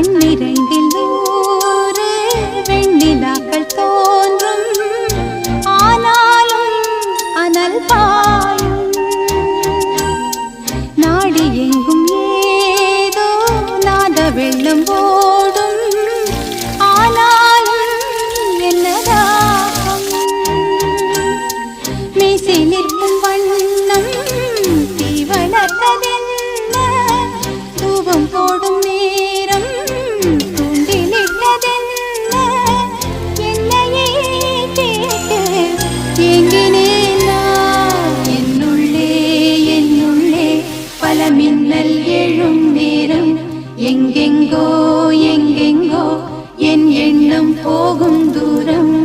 கண்ணிறைந்தில் ஊரே வெண்ணிலாக்கள் தோன்றும். ஆனாலும் அனல் பாயும். நாடு எங்கும் ஏதோ நாத வெள்ளம் ஓடும். ஆனாலும் என்னதாகும்? போடும் மின்னல் எழும் நேரம் எங்கெங்கோ எங்கெங்கோ என் எண்ணம் போகும் தூரம்.